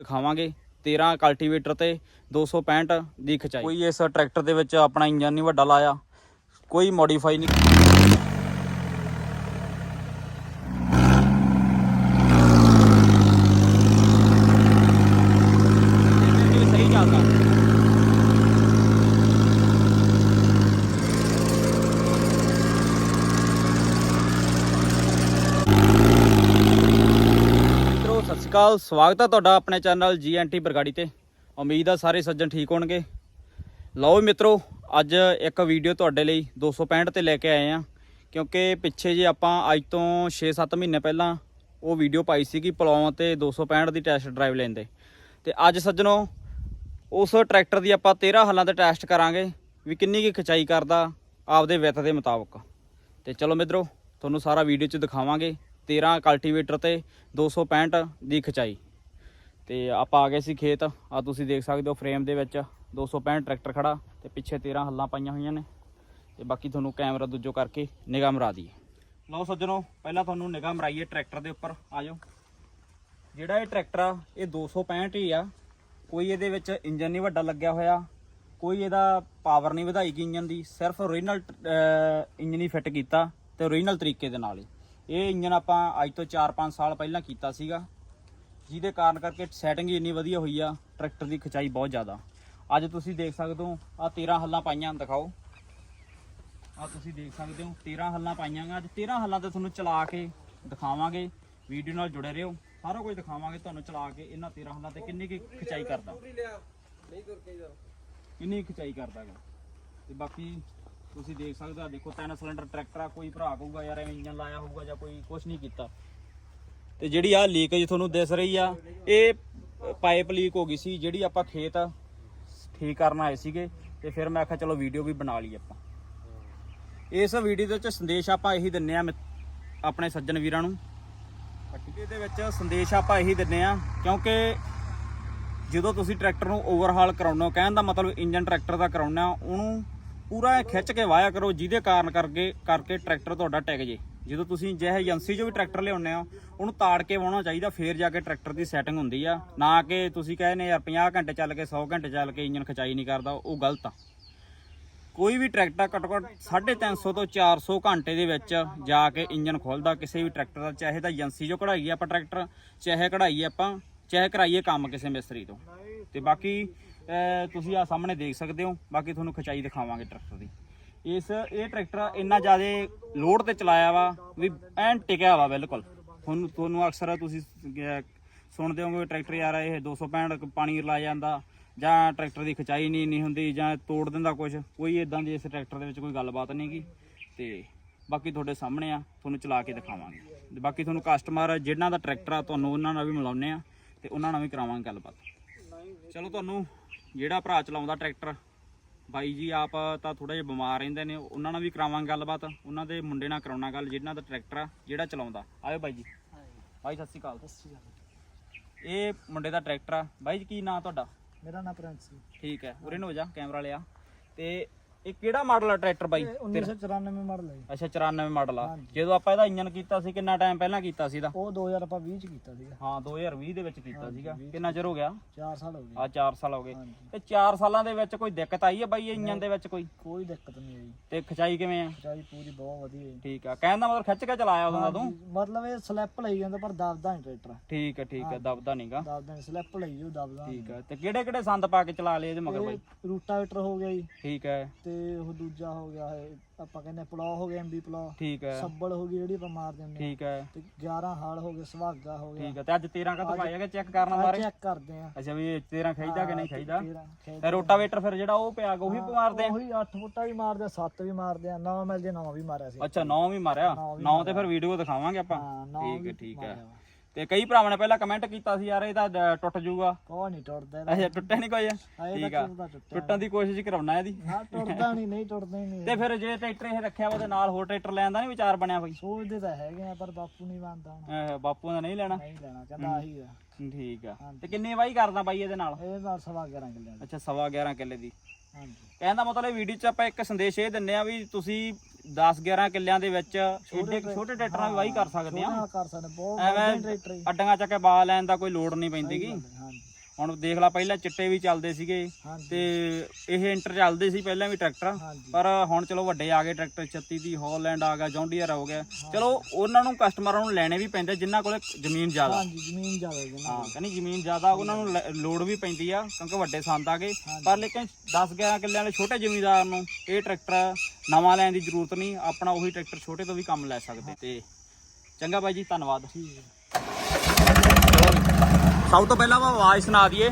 ਦਿਖਾਵਾਂਗੇ 13 ਕਲਟੀਵੇਟਰ ਤੇ 265 ਦੀ ਖਚਾਈ। ਕੋਈ ਇਸ ਟਰੈਕਟਰ ਦੇ ਵਿੱਚ ਆਪਣਾ ਇੰਜਨ ਨਹੀਂ ਵੱਡਾ ਲਾਇਆ। ਕੋਈ ਮੋਡੀਫਾਈ ਨਹੀਂ ਇਹ ਸਹੀ ਚੱਲਦਾ ਮਿੱਤਰੋ ਸਤਿ ਸ਼੍ਰੀ ਅਕਾਲ, ਸਵਾਗਤ ਹੈ ਤੁਹਾਡਾ ਆਪਣੇ ਚੈਨਲ ਜੀਐਨਟੀ ਬਰਗਾੜੀ ਤੇ। ਉਮੀਦ ਆ ਸਾਰੇ ਸੱਜਣ ਠੀਕ ਹੋਣਗੇ। ਲਓ ਵੀ ਮਿੱਤਰੋ, ਅੱਜ ਇੱਕ ਵੀਡੀਓ ਤੁਹਾਡੇ ਲਈ 265 ਤੇ ਲੈ ਕੇ ਆਏ ਆ। ਕਿਉਂਕਿ ਪਿੱਛੇ ਜੇ ਆਪਾਂ ਅੱਜ ਤੋਂ 6-7 ਮਹੀਨੇ ਪਹਿਲਾਂ ਉਹ ਵੀਡੀਓ ਪਾਈ ਸੀਗੀ ਪਲੌਂ ਤੇ 265 ਦੀ ਟੈਸਟ ਡਰਾਈਵ ਲੈਂਦੇ ਤੇ ਅੱਜ ਸੱਜਣੋ, ਉਸ ਟਰੈਕਟਰ ਦੀ ਆਪਾਂ 13 ਹੱਲਾਂ ਤੇ ਟੈਸਟ ਕਰਾਂਗੇ ਵੀ ਕਿੰਨੀ ਕੀ ਖਚਾਈ ਕਰਦਾ ਆਪਦੇ ਵਿੱਤ ਦੇ ਮੁਤਾਬਕ। ਤੇ ਚਲੋ ਮਿੱਤਰੋ, ਤੁਹਾਨੂੰ ਸਾਰਾ ਵੀਡੀਓ 'ਚ ਦਿਖਾਵਾਂਗੇ। 13 ਕਲਟੀਵੇਟਰ ਤੇ 265 ਦੀ ਖਚਾਈ। ਤੇ ਆਪਾਂ ਆ ਗਏ ਸੀ ਖੇਤ। ਆ ਤੁਸੀਂ ਦੇਖ ਸਕਦੇ ਹੋ ਫਰੇਮ ਦੇ ਵਿੱਚ 265 ਟਰੈਕਟਰ ਖੜਾ ਤੇ ਪਿੱਛੇ 13 ਹੱਲਾਂ ਪਾਈਆਂ ਹੋਈਆਂ ਨੇ। ਤੇ ਬਾਕੀ ਤੁਹਾਨੂੰ ਕੈਮਰਾ ਦੂਜੋ ਕਰਕੇ ਨਿਗਾਹ ਮਰਾ ਦਈਏ। ਲਓ ਸੱਜਣੋ, ਪਹਿਲਾਂ ਤੁਹਾਨੂੰ ਨਿਗਾਹ ਮਰਾਈਏ ਟਰੈਕਟਰ ਦੇ ਉੱਪਰ। ਆ ਜਾਓ। ਜਿਹੜਾ ਇਹ ਟਰੈਕਟਰ ਆ, ਇਹ 265 ਹੀ ਆ। ਕੋਈ ਇਹਦੇ ਵਿੱਚ ਇੰਜਨ ਨਹੀਂ ਵੱਡਾ ਲੱਗਿਆ ਹੋਇਆ। ਕੋਈ ਇਹਦਾ ਪਾਵਰ ਨਹੀਂ ਵਧਾਈ ਗਈ ਇੰਜਨ ਦੀ। ਸਿਰਫ ਓਰੀਜਨਲ ਇੰਜਨ ਹੀ ਫਿੱਟ ਕੀਤਾ ਤੇ ਓਰੀਜਨਲ ਤਰੀਕੇ ਦੇ ਨਾਲ ਹੀ। ਇਹ ਇੰਜਨ ਆਪਾਂ ਅੱਜ ਤੋਂ 4-5 ਸਾਲ ਪਹਿਲਾਂ ਕੀਤਾ ਸੀਗਾ ਜਿਹਦੇ ਕਾਰਨ ਕਰਕੇ ਸੈਟਿੰਗ ਇੰਨੀ ਵਧੀਆ ਹੋਈ ਆ ਟਰੈਕਟਰ ਦੀ ਖਿਚਾਈ ਬਹੁਤ ਜ਼ਿਆਦਾ। ਅੱਜ ਤੁਸੀਂ ਦੇਖ ਸਕਦੇ ਹੋ ਆ 13 ਹੱਲਾਂ ਪਾਈਆਂ ਦਿਖਾਓ। ਆ ਤੁਸੀਂ ਦੇਖ ਸਕਦੇ ਹੋ 13 ਹੱਲਾਂ ਪਾਈਆਂ ਅੱਜ 13 ਹੱਲਾਂ ਤੇ ਤੁਹਾਨੂੰ ਚਲਾ ਕੇ ਦਿਖਾਵਾਂਗੇ ਵੀਡੀਓ ਨਾਲ ਜੁੜੇ ਰਹੋ। ਸਾਰਾ ਕੁਝ ਦਿਖਾਵਾਂਗੇ ਤੁਹਾਨੂੰ ਚਲਾ ਕੇ ਇਹਨਾਂ 13 ਹੱਲਾਂ ਤੇ ਕਿੰਨੀ ਕੀ ਖਿਚਾਈ ਕਰਦਾ। ਕਿੰਨੀ ਖਿਚਾਈ ਕਰਦਾ ਤੇ ਬਾਕੀ ਤੁਸੀਂ ਦੇਖ ਸਕਦੇ ਆਹ ਦੇਖੋ ਤਿੰਨ ਸਿਲੰਡਰ ਟਰੈਕਟਰ ਆ ਕੋਈ ਭਰਾ ਕਹੂਗਾ ਯਾਰ ਐਵੇਂ ਇੰਜਨ ਲਾਇਆ ਹੋਊਗਾ ਜਾਂ ਕੋਈ ਕੁਝ ਨਹੀਂ ਕੀਤਾ। ਤੇ ਜਿਹੜੀ ਆ ਲੀਕੇਜ ਤੁਹਾਨੂੰ ਦਿਸ ਰਹੀ ਆ ਇਹ ਪਾਈਪ ਲੀਕ ਹੋ ਗਈ ਸੀ ਜਿਹੜੀ ਆਪਾਂ ਖੇਤ ਠੀਕ ਕਰਨ ਆਏ ਸੀਗੇ ਤੇ ਫਿਰ ਮੈਂ ਆਖਿਆ ਚਲੋ ਵੀਡੀਓ ਵੀ ਬਣਾ ਲਈ ਆਪਾਂ। ਇਸ ਵੀਡੀਓ ਦੇ ਵਿੱਚ ਸੰਦੇਸ਼ ਆਪਾਂ ਇਹੀ ਦਿੰਨੇ ਆ ਆਪਣੇ ਸੱਜਣ ਵੀਰਾਂ ਨੂੰ। ਇਹਦੇ ਵਿੱਚ ਸੰਦੇਸ਼ ਆਪਾਂ ਇਹੀ ਦਿੰਨੇ ਆ ਕਿਉਂਕਿ ਜਦੋਂ ਤੁਸੀਂ ਟਰੈਕਟਰ ਨੂੰ ਓਵਰਹਾਲ ਕਰਾਉਣਾ ਕਹਿਣ ਦਾ ਮਤਲਬ ਇੰਜਨ ਟਰੈਕਟਰ ਦਾ ਕਰਾਉਣਾ ਉਹਨੂੰ ਪੂਰਾ ਖਿੱਚ ਕੇ ਵਾਇਆ ਕਰੋ, ਜਿਹਦੇ ਕਾਰਨ ਕਰਕੇ ਕਰਕੇ ਟਰੈਕਟਰ ਤੁਹਾਡਾ ਟਿਕ ਜੇ। ਜਦੋਂ ਤੁਸੀਂ ਜਿਹੇ ਏਜੰਸੀ 'ਚੋਂ ਵੀ ਟਰੈਕਟਰ ਲਿਆਉਂਦੇ ਆ ਉਹਨੂੰ ਤਾੜ ਕੇ ਵਾਉਣਾ ਚਾਹੀਦਾ, ਫੇਰ ਜਾ ਕੇ ਟਰੈਕਟਰ ਦੀ ਸੈਟਿੰਗ ਹੁੰਦੀ ਆ। ਨਾ ਕਿ ਤੁਸੀਂ ਕਹਿੰਦੇ ਯਾਰ 50 ਘੰਟੇ ਚੱਲ ਕੇ 100 ਘੰਟੇ ਚੱਲ ਕੇ ਇੰਜਨ ਖਚਾਈ ਨਹੀਂ ਕਰਦਾ, ਉਹ ਗਲਤ ਆ। ਕੋਈ ਵੀ ਟਰੈਕਟਰ ਘੱਟੋ ਘੱਟ 350 ਤੋਂ 400 ਘੰਟੇ ਦੇ ਵਿੱਚ ਜਾ ਕੇ ਇੰਜਨ ਖੋਲਦਾ, ਕਿਸੇ ਵੀ ਟਰੈਕਟਰ ਦਾ, ਚਾਹੇ ਤਾਂ ਏਜੰਸੀ 'ਚੋਂ ਕਢਾਈਏ ਆਪਾਂ ਟਰੈਕਟਰ, ਚਾਹੇ ਕਢਾਈਏ ਆਪਾਂ ਚੈੱਕ ਕਰਾਈਏ ਕੰਮ ਕਿਸੇ ਮਿਸਤਰੀ ਤੋਂ। ਤੇ ਬਾਕੀ ਤੁਸੀਂ ਆ ਸਾਹਮਣੇ ਦੇਖ ਸਕਦੇ ਹੋ। ਬਾਕੀ ਤੁਹਾਨੂੰ ਖਚਾਈ ਦਿਖਾਵਾਂਗੇ ਟਰੈਕਟਰ ਦੀ। ਇਸ ਇਹ ਟਰੈਕਟਰ ਇੰਨਾ ਜ਼ਿਆਦਾ ਲੋਡ ਤੇ ਚਲਾਇਆ ਵਾ ਵੀ ਐਨ ਟਿਕਿਆ ਵਾ ਬਿਲਕੁਲ। ਤੁਹਾਨੂੰ ਤੁਹਾਨੂੰ ਅਕਸਰ ਤੁਸੀਂ ਅਹ, ਸੁਣਦੇ ਹੋਗੇ ਟਰੈਕਟਰ ਯਾਰ ਇਹ 265 ਪਾਣੀ ਲਾ ਜਾਂਦਾ ਜਾਂ ਟਰੈਕਟਰ ਦੀ ਖਚਾਈ ਨਹੀਂ ਨਹੀਂ ਹੁੰਦੀ ਜਾਂ ਤੋੜ ਦਿੰਦਾ ਕੁਝ ਕੋਈ ਇਦਾਂ ਦੀ ਇਸ ਟਰੈਕਟਰ ਦੇ ਵਿੱਚ ਕੋਈ ਗੱਲਬਾਤ ਨਹੀਂ ਨਹੀਂਗੀ ਤੇ ਬਾਕੀ ਤੁਹਾਡੇ ਸਾਹਮਣੇ ਆ ਤੁਹਾਨੂੰ ਚਲਾ ਕੇ ਦਿਖਾਵਾਂਗੇ। ਤੇ ਬਾਕੀ ਤੁਹਾਨੂੰ ਕਸਟਮਰ ਜਿਹਨਾਂ ਦਾ ਟਰੈਕਟਰ ਆ ਤੁਹਾਨੂੰ ਉਹਨਾਂ ਨਾਲ ਵੀ ਮਿਲਾਉਂਦੇ ਆ। ਤੇ ਉਹਨਾਂ ਨਾਲ ਵੀ ਕਰਾਵਾਂਗੇ ਗੱਲਬਾਤ। ਚਲੋ ਤੁਹਾਨੂੰ ਜਿਹੜਾ ਭਰਾ ਚਲਾਉਂਦਾ ਟਰੈਕਟਰ ਬਾਈ ਜੀ ਆਪ ਤਾਂ ਥੋੜਾ ਜਿਹਾ ਬਿਮਾਰ ਰਹਿੰਦੇ ਨੇ ਉਹਨਾਂ ਨਾਲ ਵੀ ਕਰਾਵਾਂਗੇ ਗੱਲਬਾਤ। ਉਹਨਾਂ ਦੇ ਮੁੰਡੇ ਨਾਲ ਕਰਾਉਣਾ ਗੱਲ ਜਿਹਨਾਂ ਦਾ ਟਰੈਕਟਰ ਆ ਜਿਹੜਾ ਚਲਾਉਂਦਾ। ਆਇਓ ਬਾਈ ਜੀ। ਬਾਈ ਸਤਿ ਸ਼੍ਰੀ ਅਕਾਲ। ਇਹ ਮੁੰਡੇ ਦਾ ਟਰੈਕਟਰ ਆ। ਬਾਈ ਜੀ ਕੀ ਨਾਂ ਤੁਹਾਡਾ? ਮੇਰਾ ਨਾਮ ਪ੍ਰਿੰਸ ਠੀਕ ਹੈ। ਉਰੇ ਨੂੰ ਹੋ ਜਾ ਕੈਮਰਾ ਲਿਆ। ਤੇ ਇਹ ਕਿਹੜਾ ਮਾਡਲ ਆ ਟਰੈਕਟਰ ਬਾਈ? ਇਹ 1994 ਮਾਡਲ ਹੈ ਜੀ। ਅੱਛਾ 94 ਮਾਡਲ ਆ। ਹਾਂਜੀ। ਜਦੋਂ ਆਪਾਂ ਇਹਦਾ ਇੰਜਨ ਕੀਤਾ ਸੀ ਕਿੰਨਾ ਟਾਈਮ ਪਹਿਲਾਂ ਕੀਤਾ ਸੀ ਇਹਦਾ? ਉਹ 2020 ਚ ਕੀਤਾ ਸੀਗਾ। ਹਾਂ 2020 ਦੇ ਵਿੱਚ ਕੀਤਾ ਹਾਂਜੀ, ਸੀਗਾ। ਕਿੰਨਾ ਚਿਰ ਹੋ ਗਿਆ? 4 ਸਾਲ ਹੋ ਗਏ। ਆ 4 ਸਾਲ ਹੋ ਗਏ। ਹਾਂਜੀ। ਤੇ 4 ਸਾਲਾਂ ਦੇ ਵਿੱਚ ਕੋਈ ਦਿੱਕਤ ਆਈ ਹੈ ਬਾਈ ਇਹ ਇੰਜਨ ਦੇ ਵਿੱਚ ਕੋਈ? ਕੋਈ ਦਿੱਕਤ ਨਹੀਂ ਆਈ। ਤੇ ਖਚਾਈ ਕਿਵੇਂ ਆ? ਚਾਹੀ ਪੂਰੀ ਬਹੁਤ ਵਧੀਆ ਹੈ ਠੀਕ ਆ। ਕਹਿਣ ਦਾ ਮਤਲਬ ਖਿੱਚ ਕੇ ਚਲਾਇਆ ਦਾ ਤੂੰ? ਹਾਂਜੀ, ਮਤਲਬ ਇਹ ਸਲਿੱਪ ਲਈ ਜਾਂਦਾ ਪਰ ਦਬਦਾ ਨਹੀਂ ਟਰੈਕਟਰ। ਠੀਕ ਹੈ ਠੀਕ ਹੈ ਦਬਦਾ ਨਹੀਂਗਾ ਦਬਦਾ ਨਹੀਂ ਸਲਿੱਪ ਲਈ ਜੋ ਦਬਦਾ ਠੀਕ ਹੈ ਤੇ ਕਿਹੜੇ ਕਿਹੜੇ ਸੰਦ ਪਾ ਕੇ ਚਲਾ ਲਏ ਇਹਦੇ ਮਗਰ ਬਾਈ? ਰੂਟਾਵੇਟਰ ਹੋ ਗਿਆ ਜੀ। ਠੀਕ ਹੈ ਤੇ ਉਹ ਦੂਜਾ ਹੋ ਗਿਆ ਇਹ ਆਪਾਂ ਕਹਿੰਦੇ ਪਲਾw ਹੋ ਗਿਆ ਐਮਬੀ ਪਲਾw ਠੀਕ ਹੈ। ਸੱਬਲ ਹੋ ਗਈ ਜਿਹੜੀ ਆਪਾਂ ਮਾਰ ਦਿੰਦੇ ਹਾਂ। ਠੀਕ ਹੈ। ਤੇ 11 ਹਾਲ ਹੋ ਗਏ ਸੁਹਾਗਾ ਹੋ ਗਿਆ। ਠੀਕ ਹੈ ਤੇ ਅੱਜ 13 ਕਾ ਪਾਇਆ ਹੈਗਾ? ਚੈੱਕ ਕਰਨ ਬਾਰੇ। ਚੈੱਕ ਕਰਦੇ ਆ ਅੱਛਾ ਵੀ ਇਹ 13 ਖਿੱਚਦਾ ਕਿ ਨਹੀਂ ਖਿੱਚਦਾ 13 ਖੇਡ ਤੇ ਰੋਟਾਵੇਟਰ ਫਿਰ ਜਿਹੜਾ ਉਹ ਪਿਆ ਉਹੀ ਮਾਰਦੇ ਆ? ਉਹੀ 8 ਫੁੱਟਾ ਵੀ ਮਾਰਦੇ ਆ 7 ਵੀ ਮਾਰਦੇ ਆ 9 ਮਿਲ ਜੇ 9 ਵੀ ਮਾਰਿਆ ਸੀ। ਅੱਛਾ 9 ਵੀ ਮਾਰਿਆ? ਨੌਂ ਵੀ 9 ਤੇ ਫਿਰ ਵੀਡੀਓ ਦਿਖਾਵਾਂਗੇ ਆਪਾਂ। ਹਾਂ 9 ਠੀਕ ਹੈ ਵੀ ਠੀਕ ਹੈ। ਵਾ। ਤੇ ਕਈ ਭਰਾਵਾਂ ਨੇ ਪਹਿਲਾਂ ਕਮੈਂਟ ਕੀਤਾ ਸੀ ਯਾਰ ਇਹ ਤਾਂ ਡ- ਟੁੱਟ ਜਾਊਗਾ। ਕੋਈ ਨਹੀਂ ਟੁੱਟਦਾ ਇਹਦਾ। ਅੱਛਾ ਟੁੱਟਿਆ ਨਹੀਂ ਕੋਈ। ਆਏ ਠੀਕ ਤਾਂ ਆ। ਟੁੱਟਦਾ ਟੁੱਟਿਆ। ਟੁੱਟਣ ਦੀ ਕੋਸ਼ਿਸ਼ ਕਰਾਉਣਾ ਇਹਦੀ। ਹਾਂ ਟੁੱਟਦਾ ਨਹੀਂ ਨਹੀਂ ਟੁੱਟਦਾ ਹੀ ਨਹੀਂ ਤੇ ਫਿਰ ਜੇ ਟਰੈਕਟਰ ਇਹ ਰੱਖਿਆ ਵਾ ਉਹਦੇ ਨਾਲ ਹੋਰ ਟਰੈਕਟਰ ਲੈਣ ਦਾ ਨਹੀਂ ਵਿਚਾਰ ਬਣਿਆ ਬਈ ਸੋਚਦੇ ਤਾਂ ਹੈਗੇ ਆ ਪਰ ਬਾਪੂ ਨਹੀਂ ਮੰਨਦਾ ਹੁਣ। ਅਹ ਬਾਪੂ ਦਾ ਨਹੀਂ ਲੈਣਾ? ਨਹੀਂ ਲੈਣਾ ਕਹਿੰਦਾ ਆਹੀ ਆ। ਠੀਕ ਆ। ਤੇ ਕਿੰਨੀ ਵਾਈ ਕਰਦਾ ਬਾਈ ਇਹਦੇ ਨਾਲ? ਇਹ ਸਵਾ 11 ਕਿੱਲੇ ਦਾ ਅੱਛਾ ਸਵਾ 11 ਕਿੱਲੇ ਦੀ। ਹਾਂਜੀ। ਕਹਿੰਦਾ ਮਤਲਬ ਵੀਡੀਓ 'ਚ ਆਪਾਂ ਇੱਕ ਸੰਦੇਸ਼ ਇਹ ਦਿੰਨੇ ਆ ਵੀ ਤੁਸੀਂ 10 11 ਕਿੱਲਿਆਂ ਦੇ ਵਿੱਚ ਕੁ ਛੋਟੇ ਟਰੈਕਟਰਾਂ ਵੀ ਵਾਈ ਕਰ ਸਕਦੇ ਆ ਛੋਟਾ ਕਰ ਸਕਦੇ ਬਹੁਤ ਐਵੇਂ ਵਧੀਆ ਟਰੈਕਟਰ ਹੀ ਅੱਡੀਆਂ ਚੱਕ ਕੇ ਬਾ ਲੈਣ ਦਾ ਕੋਈ ਲੋੜ ਨਹੀਂ ਪੈਂਦੀਗੀ ਹਾਂਜੀ। ਹੁਣ ਦੇਖ ਲਾ ਪਹਿਲਾਂ ਚਿੱਟੇ ਵੀ ਚੱਲਦੇ ਸੀਗੇ ਤੇ ਇਹ ਇੰਟਰ ਚੱਲਦੇ ਸੀ ਪਹਿਲਾਂ ਵੀ ਟਰੈਕਟਰ। ਪਰ ਹੁਣ ਚਲੋ ਵੱਡੇ ਆ ਗਏ ਟਰੈਕਟਰ 36 ਦੀ ਹਾਲੈਂਡ ਆ ਗਿਆ ਜੌਂਡੀਅਰ ਹੋ ਗਿਆ। ਚਲੋ ਉਹਨਾਂ ਨੂੰ ਕਸਟਮਰਾਂ ਨੂੰ ਲੈਣੇ ਵੀ ਪੈਂਦੇ ਜਿਨ੍ਹਾਂ ਕੋਲੇ ਜ਼ਮੀਨ ਜ਼ਿਆਦਾ। ਹਾਂਜੀ ਜ਼ਮੀਨ ਜ਼ਿਆਦਾ ਹਾਂ ਕਹਿੰਦੀ ਜ਼ਮੀਨ ਜ਼ਿਆਦਾ ਉਹਨਾਂ ਨੂੰ ਲੈ- ਲੋੜ ਵੀ ਪੈਂਦੀ ਆ ਕਿਉਂਕਿ ਵੱਡੇ ਸੰਦ ਆ ਗਏ। ਪਰ ਲੇਕਿਨ 10 11 ਕਿੱਲਿਆਂ ਵਾਲੇ ਛੋਟੇ ਜ਼ਮੀਨਦਾਰ ਨੂੰ ਇਹ ਟਰੈਕਟਰ ਨਵਾਂ ਲੈਣ ਦੀ ਜ਼ਰੂਰਤ ਨਹੀਂ ਆਪਣਾ ਉਹੀ ਟਰੈਕਟਰ ਛੋਟੇ ਤੋਂ ਵੀ ਕੰਮ ਲੈ ਸਕਦੇ ਤੇ। ਚੰਗਾ ਬਾਈ ਜੀ ਧੰਨਵਾਦ। ਠੀਕ ਹੈ। ਸਭ ਤੋਂ ਪਹਿਲਾਂ ਆਪਾਂ ਆਵਾਜ਼ ਸੁਣਾ ਦਈਏ।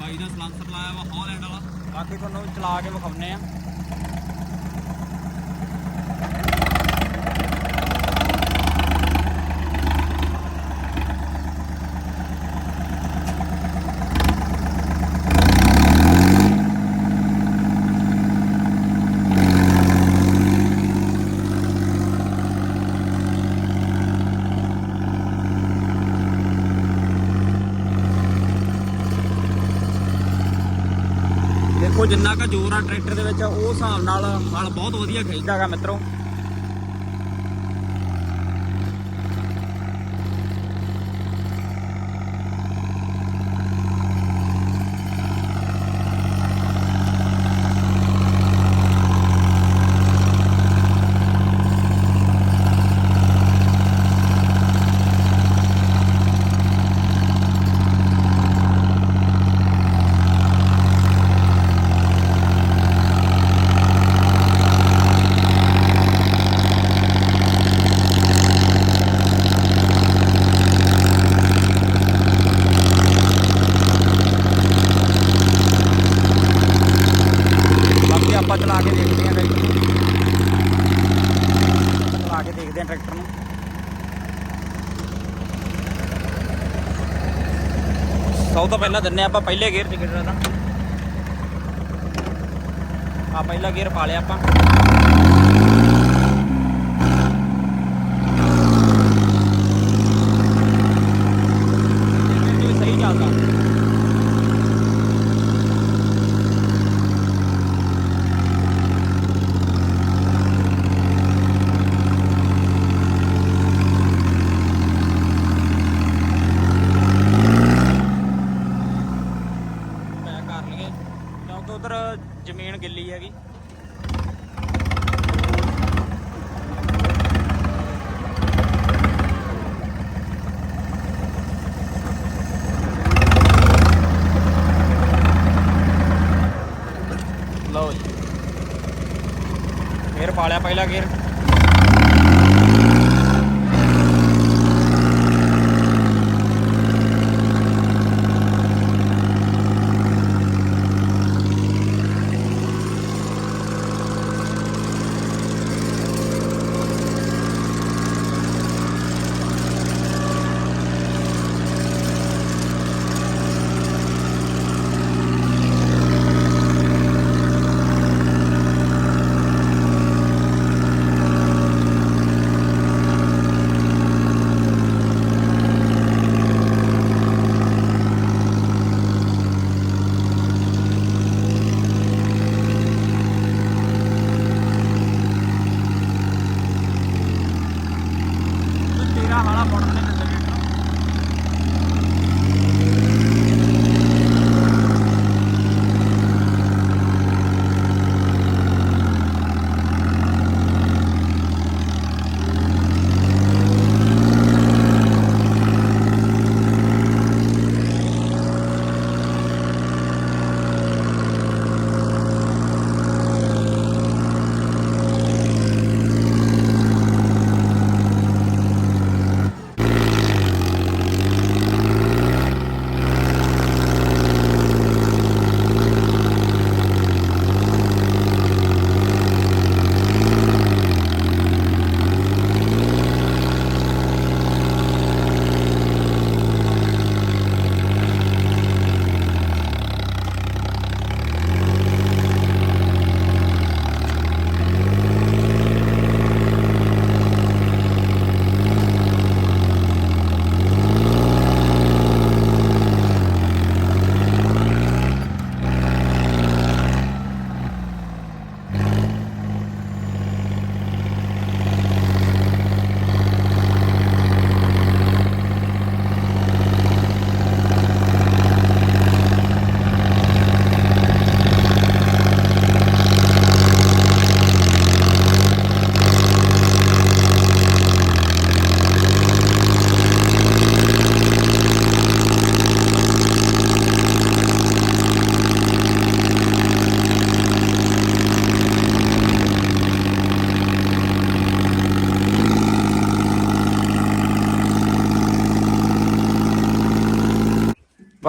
ਬਾਈ ਦਾ ਸਲਾਂਸਰ ਲਾਇਆ ਵਾ ਹਾਲੈਂਡ ਵਾਲਾ। ਬਾਕੀ ਤੁਹਾਨੂੰ ਚਲਾ ਕੇ ਵਿਖਾਉਨੇ ਆ ਦੇਖੋ ਜਿੰਨਾ ਕਾ ਜ਼ੋਰ ਆ ਟਰੈਕਟਰ ਦੇ ਵਿੱਚ ਉਹ ਹਿਸਾਬ ਨਾਲ ਹਲ ਬਹੁਤ ਵਧੀਆ ਖਿੱਚਦਾ ਹੈਗਾ ਮਿੱਤਰੋ ਬਾਕੀ ਆਪਾਂ ਚਲਾ ਕੇ ਦੇਖਦੇ ਹਾਂ ਟਰੈਕਟਰ ਨੂੰ ਚਲਾ ਕੇ ਟਰੈਕਟਰ ਨੂੰ। ਸਭ ਤੋਂ ਪਹਿਲਾਂ ਦਿੰਨੇ ਆਪਾਂ ਪਹਿਲੇ ਗੇਅਰ 'ਚ ਗਿਰਦਾ ਆ ਪਹਿਲਾ ਗੇਅਰ ਪਾ ਲਿਆ ਆਪਾਂ ਇਹ ਵੀ ਸਹੀ ਚੱਲਦਾ ਪੈਕ ਕਰ ਲਈਏ ਕਿਉਂਕਿ ਉਧਰ ਜ਼ਮੀਨ ਗਿੱਲੀ ਹੈਗੀ। ਲਓ ਜੀ। ਗੇਅਰ ਪਾ ਪਹਿਲਾ ਗੇਅਰ ਤੇਰਾ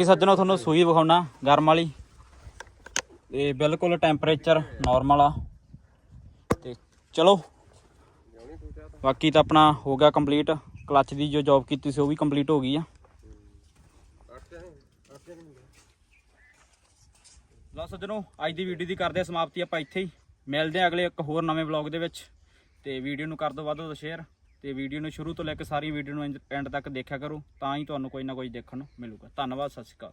ਬਾਕੀ ਸੱਜਣੋ, ਤੁਹਾਨੂੰ ਸੂਈ ਵਿਖਾਉਣਾ, ਗਰਮ ਵਾਲੀ। ਤੇ ਬਿਲਕੁਲ ਟੈਂਪਰੇਚਰ ਨਾਰਮਲ ਆ। ਤੇ ਚਲੋ, ਬਾਕੀ ਤਾਂ ਆਪਣਾ ਹੋ ਗਿਆ ਕੰਪਲੀਟ ਕਲੱਚ ਦੀ ਜੋ ਜੌਬ ਕੀਤੀ ਸੀ, ਉਹ ਵੀ ਕੰਪਲੀਟ ਹੋ ਗਈ ਆ। ਲਓ ਸੱਜਣੋ, ਅੱਜ ਦੀ ਵੀਡੀਓ ਦੀ ਕਰਦੇ ਆ ਸਮਾਪਤੀ ਆਪਾਂ ਇੱਥੇ ਹੀ। ਮਿਲਦੇ ਆ ਅਗਲੇ ਇੱਕ ਹੋਰ ਨਵੇਂ ਵਲੌਗ ਦੇ ਵਿੱਚ। ਤੇ ਵੀਡੀਓ ਨੂੰ ਕਰ ਦਿਓ ਵੱਧ ਤੋਂ ਵੱਧ ਸ਼ੇਅਰ ਤੇ ਵੀਡੀਓ ਨੂੰ ਸ਼ੁਰੂ ਤੋਂ ਲੈ ਕੇ ਸਾਰੀ ਵੀਡੀਓ ਨੂੰ ਐਂਡ ਤੱਕ ਦੇਖਿਆ ਕਰੋ, ਤਾਂ ਹੀ ਤੁਹਾਨੂੰ ਕੋਈ ਨਾ ਕੋਈ ਦੇਖਣ ਨੂੰ ਮਿਲੂਗਾ। ਧੰਨਵਾਦ, ਸਤਿ ਸ਼੍ਰੀ ਅਕਾਲ।